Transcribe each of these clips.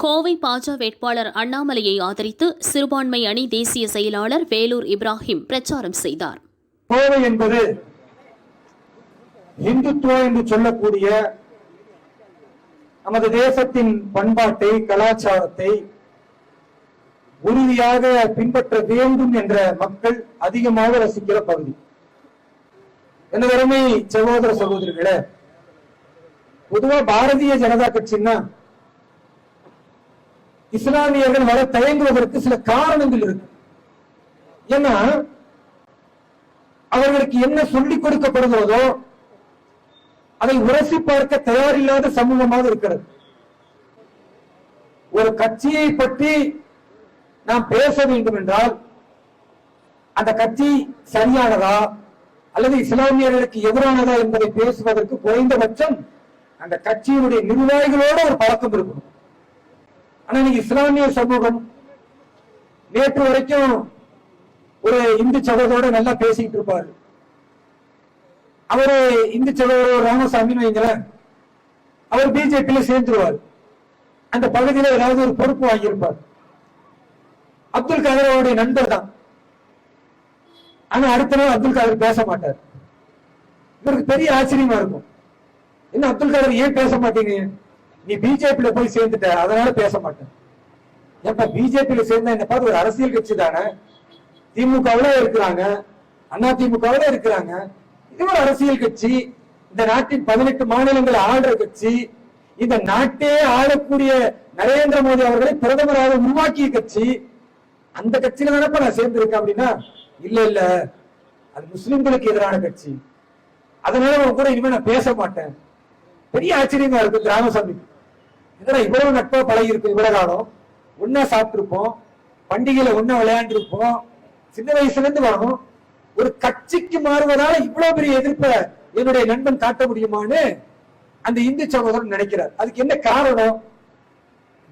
கோவை பாஜ வேட்பாளர் அண்ணாமலையை ஆதரித்து சிறுபான்மை அணி தேசிய செயலாளர் வேலூர் இப்ராஹிம் பிரச்சாரம் செய்தார். கோவை என்பது இந்துத்துவா என்று சொல்லக்கூடிய நமது தேசத்தின் பண்பாட்டை கலாச்சாரத்தை உறுதியாக பின்பற்ற வேண்டும் என்ற மக்கள் அதிகமாக ரசிக்கிற பகுதி. எனது அருமை சகோதர சகோதரிகளே பொதுவா பாரதிய ஜனதா கட்சின்னா இஸ்லாமியர்கள் வர தயங்குவதற்கு சில காரணங்கள் இருக்கு. ஏன்னா அவர்களுக்கு என்ன சொல்லிக் கொடுக்கப்படுகிறதோ அதை உரசி பார்க்க தயாரில்லாத சமூகமாக இருக்கிறது. ஒரு கட்சியை பற்றி நாம் பேச வேண்டும் என்றால் அந்த கட்சி சரியானதா அல்லது இஸ்லாமியர்களுக்கு எதிரானதா என்பதை பேசுவதற்கு குறைந்தபட்சம் அந்த கட்சியினுடைய நிர்வாகிகளோட ஒரு பழக்கம் இருக்கணும். ஆனா இன்னைக்கு இஸ்லாமிய சமூகம் நேற்று வரைக்கும் ஒரு இந்து சகோதரோட நல்லா பேசிக்கிட்டு இருப்பாரு. அவரு இந்து சகோதரர் ராமசாமின்னு வைங்களேன். அவர் பிஜேபியில சேர்ந்துருவார். அந்த பகுதியில ஏதாவது ஒரு பொறுப்பு வாங்கியிருப்பார். அப்துல் கலர் அவருடைய நண்பர் தான். ஆனா அடுத்த நாள் அப்துல் காதர் பேச மாட்டார். இவருக்கு பெரிய ஆச்சரியமா இருக்கும். என்ன அப்துல் காதர் ஏன் பேச மாட்டீங்க நீ பிஜேபியில போய் சேர்ந்துட்ட அதனால பேச மாட்டேன். ஏப்பா பிஜேபியில சேர்ந்தா என்ன பார்த்து ஒரு அரசியல் கட்சி தானே? திமுகவுல இருக்கிறாங்க அண்ணா திமுகவுல இருக்கிறாங்க. இது ஒரு அரசியல் கட்சி. இந்த நாட்டின் பதினெட்டு மாநிலங்களை ஆளுற கட்சி. இந்த நாட்டே ஆளக்கூடிய நரேந்திர மோடி அவர்களை பிரதமராக உருவாக்கிய கட்சி. அந்த கட்சியில தானப்ப நான் சேர்ந்திருக்கேன் அப்படின்னா இல்ல இல்ல. அது முஸ்லிம்களுக்கு எதிரான கட்சி. அதனால உங்க கூட இனிமே நான் பேச மாட்டேன். பெரிய ஆச்சரியமா இருக்கு கிராமசாமி என்னடா இவ்வளவு நட்பா பழகி இருக்கும் இவ்வளவு காலம் ஒன்னா சாப்பிட்டிருப்போம் பண்டிகையில ஒன்னா விளையாண்டுருப்போம். சின்ன வயசுல இருந்து வரும். ஒரு கட்சிக்கு மாறுவதால இவ்வளவு பெரிய எதிர்ப்பை என்னுடைய நண்பன் காட்ட முடியுமான்னு அந்த இந்து சகோதரன் நினைக்கிறார். அதுக்கு என்ன காரணம்?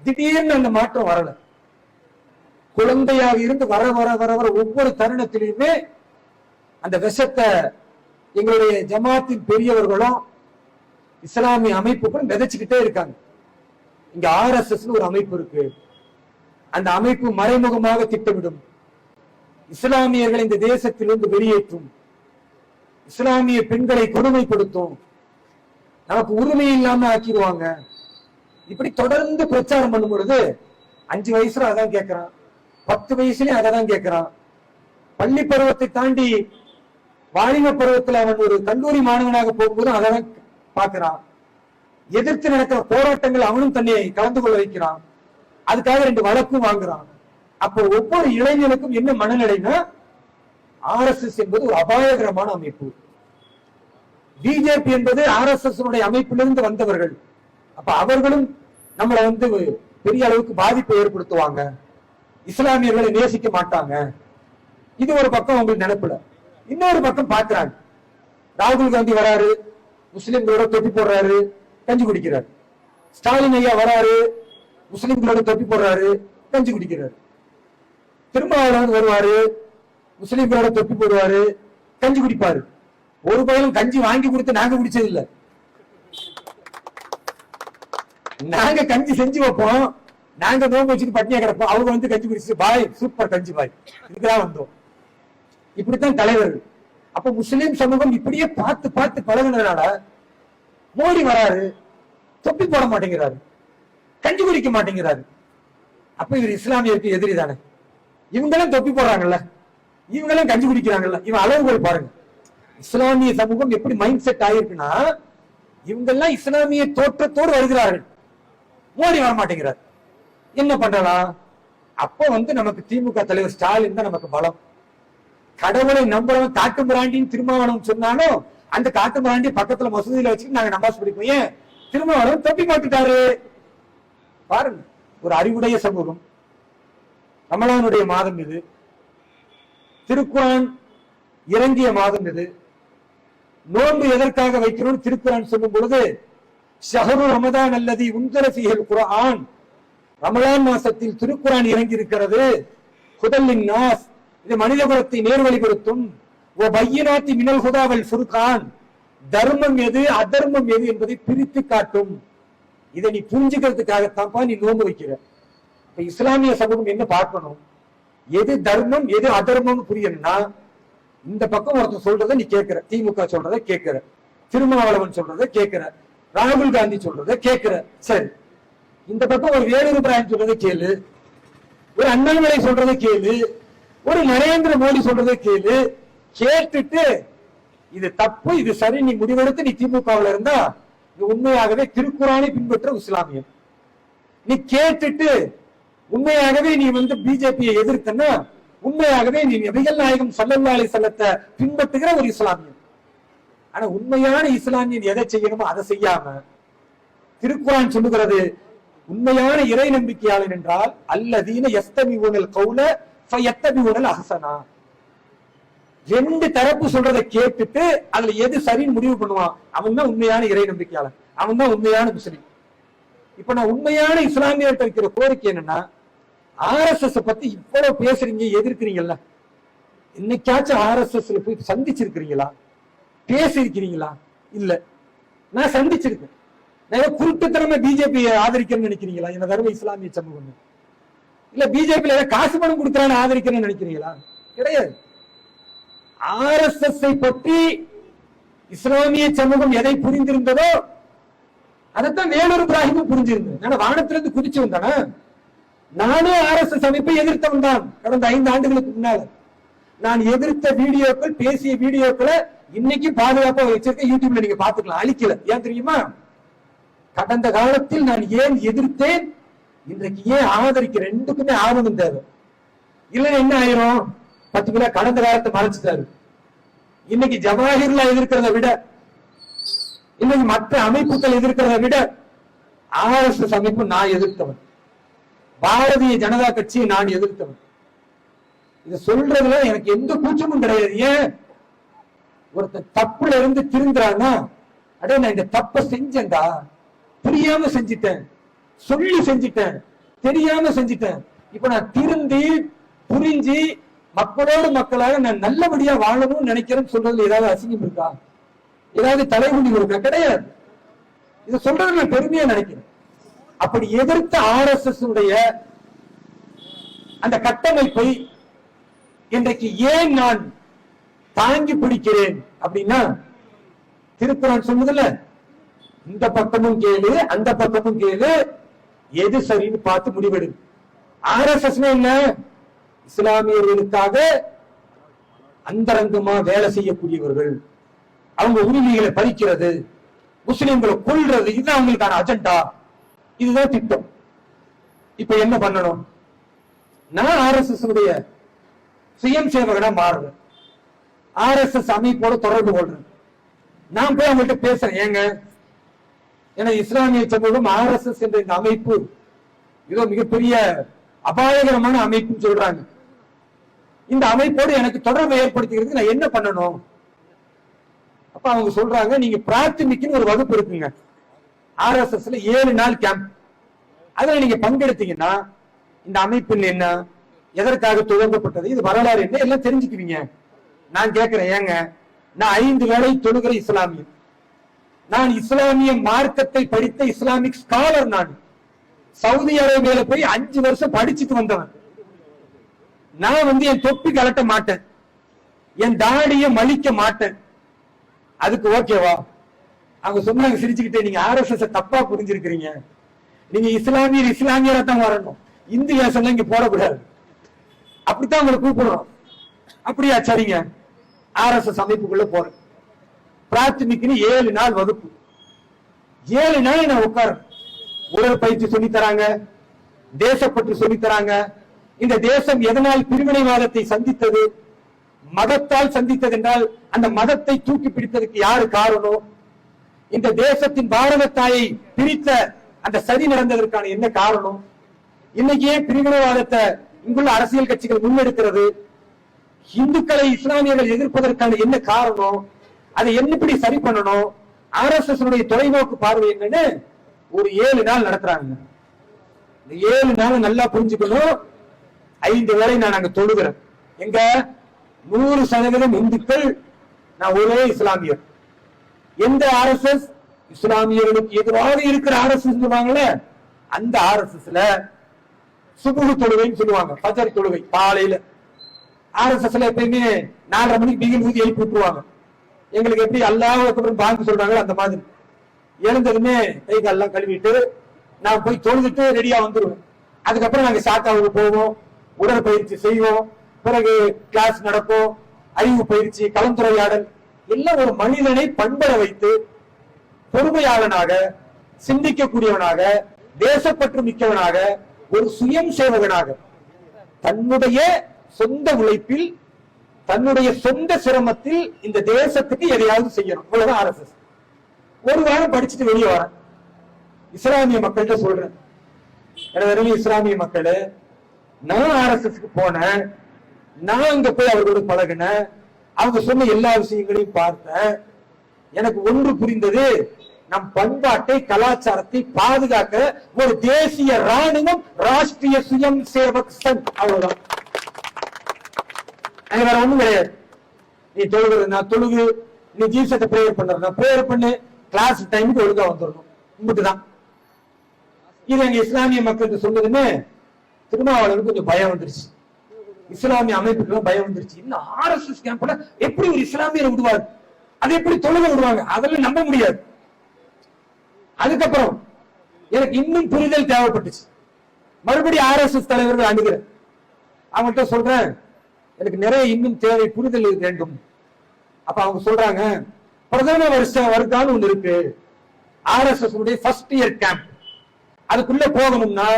திடீர்னு அந்த மாற்றம் வரல. குழந்தையாக இருந்து வர வர வர வர ஒவ்வொரு தருணத்திலையுமே அந்த விஷத்தை எங்களுடைய ஜமாத்தின் பெரியவர்களும் இஸ்லாமிய அமைப்புகளும் விதைச்சுக்கிட்டே இருக்காங்க. இங்க ஆர் எஸ் எஸ் ஒரு அமைப்பு இருக்கு. அந்த அமைப்பு மறைமுகமாக திட்டமிடும். இஸ்லாமியர்களை இந்த தேசத்திலிருந்து வெளியேற்றும். இஸ்லாமிய பெண்களை கொடுமைப்படுத்தும். நமக்கு உரிமை இல்லாம ஆக்கிடுவாங்க. இப்படி தொடர்ந்து பிரச்சாரம் பண்ணும் பொழுது அஞ்சு வயசுல அதான் கேட்கிறான் பத்து வயசுலயும் அதை தான் கேட்கிறான் பள்ளி பருவத்தை தாண்டி வாலிப பருவத்துல அவன் ஒரு கல்லூரி மாணவனாக போகும்போது அதை தான் பார்க்கிறான் எதிர்த்து நடக்கிற போராட்டங்கள் அவனும் தன்னை கலந்து கொள்ள வைக்கிறான். அதுக்காக ரெண்டு வழக்கும் வாங்குறான். அப்போ ஒவ்வொரு இளைஞனுக்கும் என்ன மனநிலைனா ஆர் எஸ் எஸ் என்பது ஒரு அபாயகரமான அமைப்பு. பிஜேபி என்பது ஆர் எஸ் எஸ் அமைப்பிலிருந்து வந்தவர்கள். அப்ப அவர்களும் நம்மளை வந்து பெரிய அளவுக்கு பாதிப்பை ஏற்படுத்துவாங்க. இஸ்லாமியர்களை நேசிக்க மாட்டாங்க. இது ஒரு பக்கம் உங்களுக்கு நினைப்புல. இன்னொரு பக்கம் பாக்குறாங்க ராகுல் காந்தி வராரு முஸ்லிம்களோட தொட்டி போடுறாரு. கஞ்சி குடிக்கிறார். ஸ்டாலின் ஐயா வராரு முஸ்லீம்களோட தொப்பி போடுறாரு கஞ்சி குடிக்கிறார். திருமாவளவன் வருவாரு முஸ்லீம்களோட தொப்பி போடுவாரு கஞ்சி குடிப்பாரு. ஒரு பயிலும் கஞ்சி வாங்கி கொடுத்து நாங்க குடிச்சது இல்ல நாங்க கஞ்சி செஞ்சு வைப்போம். நாங்க நோம்பு வச்சுட்டு பட்டினியா கிடப்போம். அவங்க வந்து கஞ்சி குடிச்சு பாய் சூப்பர் கஞ்சி பாய். இதுதான் வந்தோம். இப்படித்தான் தலைவர்கள். அப்ப முஸ்லீம் சமூகம் இப்படியே பார்த்து பார்த்து பழகுனதுனால மோடி வராரு தொப்பி போட மாட்டேங்கிறாரு கஞ்சி குடிக்க மாட்டேங்கிறாரு. அப்ப இவர் இஸ்லாமியருக்கு எதிரி தானே. இவங்களும் தொப்பி போடுறாங்கல்ல. இவங்களும் கஞ்சி குடிக்கிறாங்கல்ல. இவன் அளவுகள் பாருங்க. இஸ்லாமிய சமூகம் எப்படி மைண்ட் செட் ஆயிருக்குன்னா இவங்கெல்லாம் இஸ்லாமிய தோற்றத்தோடு வருகிறார்கள். மோடி வர மாட்டேங்கிறார் என்ன பண்ணலாம் அப்போ வந்து நமக்கு திமுக தலைவர் ஸ்டாலின் தான் நமக்கு பலம். கடவுளை நம்புறவன் காட்டு பிராண்டின்னு திருமாவளவன் சொன்னாலும் அந்த காட்டு மிராண்டி பக்கத்துல மசூதியில வச்சுட்டு நாங்க நம்பாஸ் படிப்போம். ஏன்? திருமாவளவன் தொப்பி போட்டுட்டாரு பாருங்க ஒரு அறிவுடைய சமூகம். ரமலானுடைய மாதம் இது. திருக்குறான் இறங்கிய மாதம் இது. நோன்பு எதற்காக வைக்கிறோம் திருக்குறான் சொல்லும் பொழுது ஷஹரு ரமதான் அல்லது உந்தரசிகள் குரான் ரமலான் மாசத்தில் திருக்குறான் இறங்கி இருக்கிறது குதல்லின் நாஸ் இது மனித குலத்தை நேர்வழிப்படுத்தும் பையனாத்தி மினல் ஹுதாவல் ஃபுர்கான் தர்மம் எது அதர்மம் எது என்பதை பிரித்து காட்டும். இதை நீ புரிஞ்சுக்கிறதுக்காகத்தான்ப்பா நீ நோன்பு வைக்கிற. இப்ப இஸ்லாமிய சமூகம் என்ன பார்க்கணும்? எது தர்மம் எது அதர்மம்னு புரியணும்னா இந்த பக்கம் ஒருத்தன் சொல்றத நீ கேட்கிற. திமுக சொல்றத கேட்கிற. திருமாவளவன் சொல்றத கேட்கிற. ராகுல் காந்தி சொல்றதை கேட்கிற. சரி. இந்த பக்கம் ஒரு வேலூர் பிராயன் சொல்றதை கேளு. ஒரு அண்ணாமலை சொல்றத கேளு. ஒரு நரேந்திர மோடி சொல்றதை கேளு. கேட்டுட்டு இது தப்பு இது சரி நீ முடிவெடுத்து நீ திமுகவில் இருந்தா நீ உண்மையாகவே திருக்குறானை பின்பற்ற இஸ்லாமியம். நீ கேட்டுட்டு உண்மையாகவே நீ வந்து பிஜேபியை எதிர்த்தனா உண்மையாகவே நீ நபிகள் நாயகம் சல்லல்லா அலி வஸல்லத்தை பின்பற்றுகிற ஒரு இஸ்லாமியன் ஆனா உண்மையான இஸ்லாமியன் எதை செய்யணுமோ அதை செய்யாம திருக்குறான் சொல்லுகிறது உண்மையான இறை நம்பிக்கையாளன் என்றால் அல்லதீன எஸ்தமி ஊனல் கவுல எத்தமி ஊனல் அகசனா ரெண்டு தரப்பு சொல்றதை கேட்டுட்டு அதுல எது சரின்னு முடிவு பண்ணுவான். அவன் தான் உண்மையான இறை நம்பிக்கையாளர் அவன் தான் உண்மையான முஸ்லீம். இப்ப நான் உண்மையான இஸ்லாமியர்கிட்ட வைக்கிற கோரிக்கை என்னன்னா ஆர்எஸ்எஸ் பத்தி இவ்வளவு பேசுறீங்க எதிர்க்கிறீங்கல்ல? இன்னைக்காச்சும் ஆர்எஸ்எஸ்ல போய் சந்திச்சிருக்கிறீங்களா? பேசியிருக்கிறீங்களா? இல்ல. நான் சந்திச்சிருக்கேன். நான் ஏதோ குருட்டுத்தனமா பிஜேபி ஆதரிக்கிறேன்னு நினைக்கிறீங்களா? என்ன தர்ம இஸ்லாமிய சமூகம்? இல்ல பிஜேபியில காசு பணம் கொடுக்குறான்னு ஆதரிக்கிறேன்னு நினைக்கிறீங்களா? கிடையாது. ஆர்எஸ்எஸ் பற்றி இஸ்லாமிய சமூகம் எதை புரிந்திருந்ததோ அதைத்தான் வேலூர் இப்ராஹிமும் புரிஞ்சிருந்தது. ஆனா வானத்திலிருந்து குதிச்சு வந்தானா நானும் ஆர்எஸ்எஸ் அமைப்பை எதிர்த்தவன் தான் கடந்த ஐந்து ஆண்டுகளுக்கு முன்னால. நான் எதிர்த்த வீடியோக்கள் பேசிய வீடியோக்களை இன்னைக்கு பாதுகாப்பா வச்சிருக்க யூடியூப்ல நீங்க பாத்துக்கலாம் அழிக்கல. ஏன் தெரியுமா? கடந்த காலத்தில் நான் ஏன் எதிர்த்தேன்? இன்றைக்கு ஏன் ஆதரிக்க ரெண்டுக்குமே ஆர்வம் தேவை. இல்லைன்னா என்ன ஆயிரும்? பத்து கடந்த காலத்தை மறைச்சிட்டாரு. இன்னைக்கு ஜவாஹிர்லா எதிர்க்கிறத விட இன்னைக்கு மற்ற அமைப்புகள் எதிர்க்கிறத விட ஆர்எஸ்எஸ் அமைப்பு நான் எதிர்த்தவன். பாரதிய ஜனதா கட்சியை நான் எதிர்த்தவன். இத சொல்றதுல எனக்கு எந்த கூச்சமும் கிடையாது. ஏன்? ஒருத்தன் தப்புல இருந்து திருந்துறான்னா அடே நான் இந்த தப்ப செஞ்சேன்டா. புரியாம செஞ்சிட்டேன். சொல்லி செஞ்சிட்டேன். தெரியாம செஞ்சிட்டேன். இப்ப நான் திருந்தி புரிஞ்சு மக்களோடு மக்களாக நான் நல்லபடியா வாழணும்னு நினைக்கிறேன்னு சொல்றதுல ஏதாவது அசிங்கம் இருக்கா? ஏதாவது தலைமுடி இருக்கா? கிடையாது. இதை சொல்றது நான் பெருமையா நினைக்கிறேன். அப்படி எதிர்த்த ஆர்எஸ்எஸ் உடைய அந்த கட்டமைப்பை இன்றைக்கு ஏன் நான் தாங்கி பிடிக்கிறேன் அப்படின்னா திருக்குறள் சொன்னதுல இந்த பக்கமும் கேளு அந்த பக்கமும் கேளு எது சரின்னு பார்த்து முடிவெடு. ஆர்எஸ்எஸ் என்ன? இஸ்லாமியர்களுக்காக அந்தரங்கமா வேலை செய்யக்கூடியவர்கள். அவங்க உரிமைகளை பறிக்கிறது முஸ்லிம்களை கொல்றது இதுதான் அவங்களுக்கான அஜெண்டா இதுதான் திட்டம். இப்ப என்ன பண்ணணும்? நான் ஆர்எஸ்எஸ் உடைய சுயம் சேவகனா மாறுறேன் ஆர்எஸ்எஸ் அமைப்போட தொடர்பு கொள்றேன். நான் போய் அவங்கள்ட்ட பேசுறேன். ஏங்க? ஏன்னா இஸ்லாமிய சமூகம் ஆர்எஸ்எஸ் என்ற இந்த அமைப்பு இதோ மிகப்பெரிய அபாயகரமான அமைப்புன்னு சொல்றாங்க. இந்த அமைப்போடு எனக்கு தொடர்பை ஏற்படுத்திக்கிறதுக்கு நான் என்ன பண்ணணும்? அப்ப அவங்க சொல்றாங்க நீங்க பிரார்த்தனைக்குன்னு ஒரு வகுப்பு இருக்குங்க. ஆர்எஸ்எஸ்ல ஏழு நாள் கேம்ப் அதுல நீங்க பங்கெடுத்தீங்கன்னா இந்த அமைப்பின் என்ன? எதற்காக துவங்கப்பட்டது? இது வரலாறு என்ன? எல்லாம் தெரிஞ்சுக்குவீங்க. நான் கேட்கிறேன் ஏங்க நான் ஐந்து வேளை தொழுகிற இஸ்லாமியன் நான் இஸ்லாமிய மார்க்கத்தை படித்த இஸ்லாமிக் ஸ்காலர் நான். சவுதி அரேபியால போய் அஞ்சு வருஷம் படிச்சுட்டு வந்தவன். நான் வந்து என் தொப்பி கலட்ட மாட்டேன். என் தாடியை மலிக்க மாட்டேன். அதுக்கு ஓகேவா அவங்க சொன்னாங்க சிரிச்சுக்கிட்டே நீங்க ஆர்எஸ்எஸ் தப்பா புரிஞ்சிருக்கிறீங்க. நீங்க இஸ்லாமியர் இஸ்லாமியரா தான் வரணும். இந்து வேஷம்லாம் இங்க போடக்கூடாது? அப்படித்தான் உங்களை கூப்பிடுறோம். அப்படியா சரிங்க. ஆர்எஸ்எஸ் அமைப்புக்குள்ள போறேன். பிரார்த்தனைக்குன்னு ஏழு நாள் வகுப்பு. ஏழு நாள் நான் உட்காரேன் உடல் பயிற்சி சொல்லி தராங்க. தேசப்பற்று சொல்லி தராங்க. இந்த தேசம் எதனால் பிரிவினைவாதத்தை சந்தித்தது? மதத்தால் சந்தித்தது என்றால் அந்த மதத்தை தூக்கி பிடித்ததுக்கு யாரு காரணம்? இந்த தேசத்தின் பாரத தாயை பிரித்த அந்த சதி நடந்ததற்கான என்ன காரணம்? இன்னைக்கு ஏன் பிரிவினைவாதத்தை இங்குள்ள அரசியல் கட்சிகள் முன்னெடுக்கிறது? இந்துக்களை இஸ்லாமியர்கள் எதிர்ப்பதற்கான என்ன காரணம்? அதை எப்படி சரி பண்ணணும்? ஆர்எஸ்எஸ் தொலைநோக்கு பார்வை என்னன்னு ஒரு ஏழு நாள் நடத்துறாங்க. இந்த ஏழு நாள் நல்லா புரிஞ்சுக்கணும். ஐந்து வேளை நான் அங்க தொழுகிறேன். எங்க? நூறு சதவீதம் இந்துக்கள் நான் ஒரே இஸ்லாமியர். எந்த ஆர்எஸ்எஸ் இஸ்லாமியர்களுக்கு எதிராக இருக்கிற ஆர்எஸ்எஸ் சொல்லுவாங்கல்ல அந்த ஆர்எஸ்எஸ்ல சுபுகு தொழுகைன்னு சொல்லுவாங்க பஜர் தொழுகை காலையில. ஆர்எஸ்எஸ்ல எப்பயுமே நாலரை மணிக்கு பிகில் ஊதி எழுப்பி விட்டுருவாங்க. எங்களுக்கு எப்படி அல்லாவுக்கு பாங்கு சொல்றாங்களோ அந்த மாதிரி. எழுந்ததுமே கை காலெல்லாம் கழுவிட்டு நான் போய் தொழுதுட்டு ரெடியா வந்துருவேன். அதுக்கப்புறம் நாங்க சாக்காவுக்கு போவோம். உடற்பயிற்சி செய்வோம். பிறகு கிளாஸ் நடக்கும் அறிவு பயிற்சி கலந்துரையாடல் எல்லாம் ஒரு மனிதனை பண்பட வைத்து பொறுமையாளனாக சிந்திக்கக்கூடியவனாக தேசப்பற்று மிக்கவனாக ஒரு சுயம் சேவகனாக தன்னுடைய சொந்த உழைப்பில் தன்னுடைய சொந்த சிரமத்தில் இந்த தேசத்துக்கு எதையாவது செய்யணும். இவ்வளவுதான் ஆர்எஸ்எஸ். ஒரு வாரம் படிச்சுட்டு வெளியே வரேன். இஸ்லாமிய மக்கள்கிட்ட சொல்றேன். எனது இஸ்லாமிய மக்களே நான் ஆர்எஸ்எஸ்க்கு போனேன். நான் அங்க போய் அவர்களோட பழகினேன். அவங்க சொன்ன எல்லா விஷயங்களையும் பார்த்தேன். எனக்கு ஒன்று புரிந்தது நம் பண்பாட்டை கலாச்சாரத்தை பாதுகாக்க ஒரு தேசிய ராணுவம் ராஷ்டிரிய சுயம் சேவக் சங். அவ்வளவுதான். வேற ஒண்ணும் கிடையாது. நீ தொழுகிறது நான் தொழுகு. நீ ஜீசத்தை பிரேயர் பண்ற நான் பிரேயர் பண்ணு. கிளாஸ் டைமுக்கு ஒழுங்கா வந்துடணும் இப்படிதான் இது எங்க இஸ்லாமிய மக்களுக்கு சொன்னதுன்னு திருமாவளவனுக்கு கொஞ்சம் பயம் வந்துருச்சு. இஸ்லாமிய அமைப்புக்கு பயம் வந்துருச்சு. இன்னும் ஆர்எஸ்எஸ் கேம்ப்ல எப்படி ஒரு இஸ்லாமியரை விடுவார் அதை எப்படி தொழுக விடுவாங்க? அதெல்லாம் நம்ப முடியாது. அதுக்கப்புறம் எனக்கு இன்னும் புரிதல் தேவைப்பட்டுச்சு. மறுபடியும் ஆர்எஸ்எஸ் தலைவர்கள் அணுகிறேன் அவங்கள்ட்ட சொல்றேன் எனக்கு நிறைய இன்னும் தேவை புரிதல் வேண்டும். அப்ப அவங்க சொல்றாங்க பிரதம வருஷம் வருதான்னு ஒண்ணு இருக்கு. ஆர்எஸ்எஸ் உடைய ஃபர்ஸ்ட் இயர் கேம்ப் அதுக்குள்ள போகணும்னா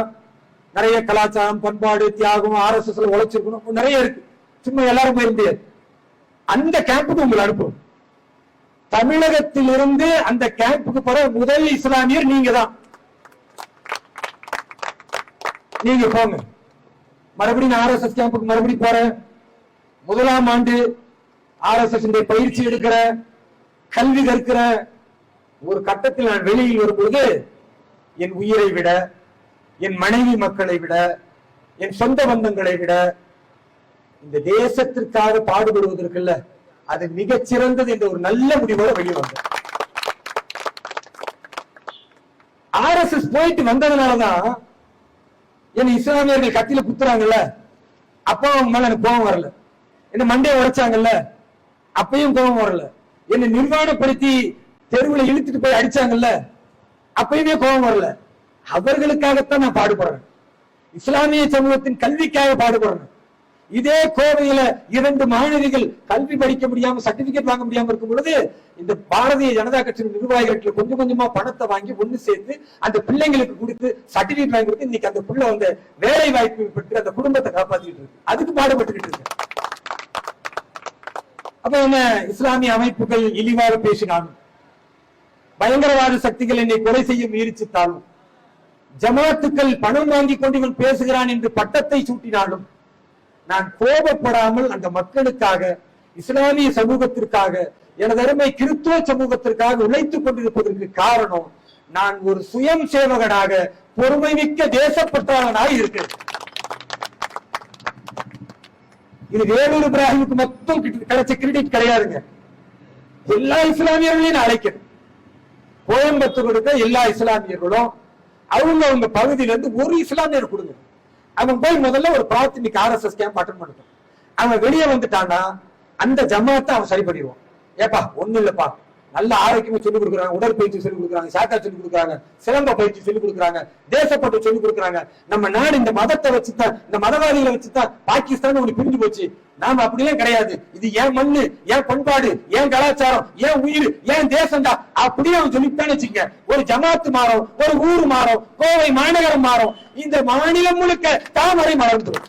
நிறைய கலாச்சாரம் பண்பாடு தியாகம் ஆர்எஸ்எஸ்ல உழைச்சிருக்கணும். நிறைய இருக்கு. சும்மா எல்லாரும் போயிட முடியாது. அந்த கேம்புக்கு உங்களை அனுப்பும் தமிழகத்திலிருந்து அந்த கேம்புக்கு போற முதல் இஸ்லாமியர் நீங்க தான் நீங்க போங்க. மறுபடியும் நான் எஸ் கேம்புக்கு மறுபடியும் போறேன். முதலாம் ஆண்டு ஆர்எஸ்எஸ் பயிற்சி எடுக்கிற கல்வி கற்கிற ஒரு கட்டத்தில் நான் வெளியில் வரும்பொழுது என் உயிரை விட என் மனைவி மக்களை விட என் சொந்த பந்தங்களை விட இந்த தேசத்திற்காக பாடுபடுவதற்குல்ல அது மிகச் சிறந்தது என்ற ஒரு நல்ல முடிவோட வெளிவந்த ஆர் எஸ் ஆர்எஸ்எஸ் போயிட்டு வந்ததுனாலதான் என்ன இஸ்லாமியர்கள் கத்தியில குத்துறாங்கல்ல அப்போ அவங்க மேல எனக்கு கோபம் வரல. என்ன மண்டே உடைச்சாங்கல்ல அப்பயும் கோபம் வரல. என்ன நிர்வாணப்படுத்தி தெருவுல இழுத்துட்டு போய் அடிச்சாங்கல்ல அப்பயுமே கோபம் வரல. அவர்களுக்காகத்தான் நான் பாடுபடுறேன். இஸ்லாமிய சமூகத்தின் கல்விக்காக பாடுபடுறேன். இதே கோவையில இரண்டு மாணவிகள் கல்வி படிக்க முடியாம சர்டிபிகேட் வாங்க முடியாம இருக்கும் பொழுது இந்த பாரதிய ஜனதா கட்சியின் நிர்வாகிகள் கொஞ்சம் கொஞ்சமா பணத்தை வாங்கி ஒண்ணு சேர்த்து அந்த பிள்ளைங்களுக்கு கொடுத்து சர்டிபிகேட் வாங்கி கொடுத்து இன்னைக்கு அந்த பிள்ளை வந்து வேலை வாய்ப்பு பெற்று அந்த குடும்பத்தை காப்பாத்திட்டு இருக்கு. அதுக்கு பாடுபட்டுக்கிட்டு இருக்கு. அப்ப என்ன இஸ்லாமிய அமைப்புகள் இழிவாக பேசினாலும் பயங்கரவாத சக்திகள் என்னை கொலை செய்ய முயற்சித்தாலும் ஜமாத்துக்கள் பணம் வாங்கி கொண்டு இவன் பேசுகிறான் என்று பட்டத்தை சூட்டினாலும் நான் கோபப்படாமல் அந்த மக்களுக்காக இஸ்லாமிய சமூகத்திற்காக எனது அருமை கிறித்துவ சமூகத்திற்காக உழைத்துக் கொண்டிருப்பதற்கு காரணம் நான் ஒரு சுயம் சேவகனாக பொறுமை மிக்க தேசப்பற்றாளனாக இருக்கிறேன். இது வேலூர் இப்ராஹிமுக்கு மொத்தம் கிட்ட- கிடைச்ச கிரெடிட் கிடையாதுங்க. எல்லா இஸ்லாமியர்களையும் நான் அழைக்கிறேன். கோயம்புத்தூர் இருக்க எல்லா இஸ்லாமியர்களும் அவங்க அவங்க பகுதியில இருந்து ஒரு இஸ்லாமியர் கொடுங்க. அவன் போய் முதல்ல ஒரு பிரார்த்தனைக்கு ஆர்எஸ்எஸ் கேம்ப் அட்டன் பண்ணட்டும். அவன் வெளியே வந்துட்டான்னா அந்த ஜமாத்தை அவன் சரி பண்ணிடுவான் ஏப்பா ஒண்ணு இல்லப்பா. நல்ல ஆரோக்கியமா சொல்லிக் கொடுக்குறாங்க உடற்பயிற்சி சொல்லி கொடுக்குறாங்க சாக்கா சொல்லி கொடுக்குறாங்க சிலம்ப பயிற்சி சொல்லி கொடுக்குறாங்க தேசப்பட்டு சொல்லிக் கொடுக்குறாங்க. நம்ம நாடு இந்த மதத்தை வச்சுதான் இந்த மதவாதிகளை வச்சுதான் பாகிஸ்தான் ஒண்ணு பிரிஞ்சு போச்சு. நாம அப்படிலாம் கிடையாது. இது ஏன் மண்ணு ஏன் பண்பாடு ஏன் கலாச்சாரம் ஏன் உயிர் ஏன் தேசம்டா? அப்படியே அவன் சொல்லிட்டான்னு வச்சுக்க ஒரு ஜமாத்து மாறும் ஒரு ஊர் மாறும் கோவை மாநகரம் மாறும். இந்த மாநிலம் முழுக்க தாமரை மலர்ந்துடும்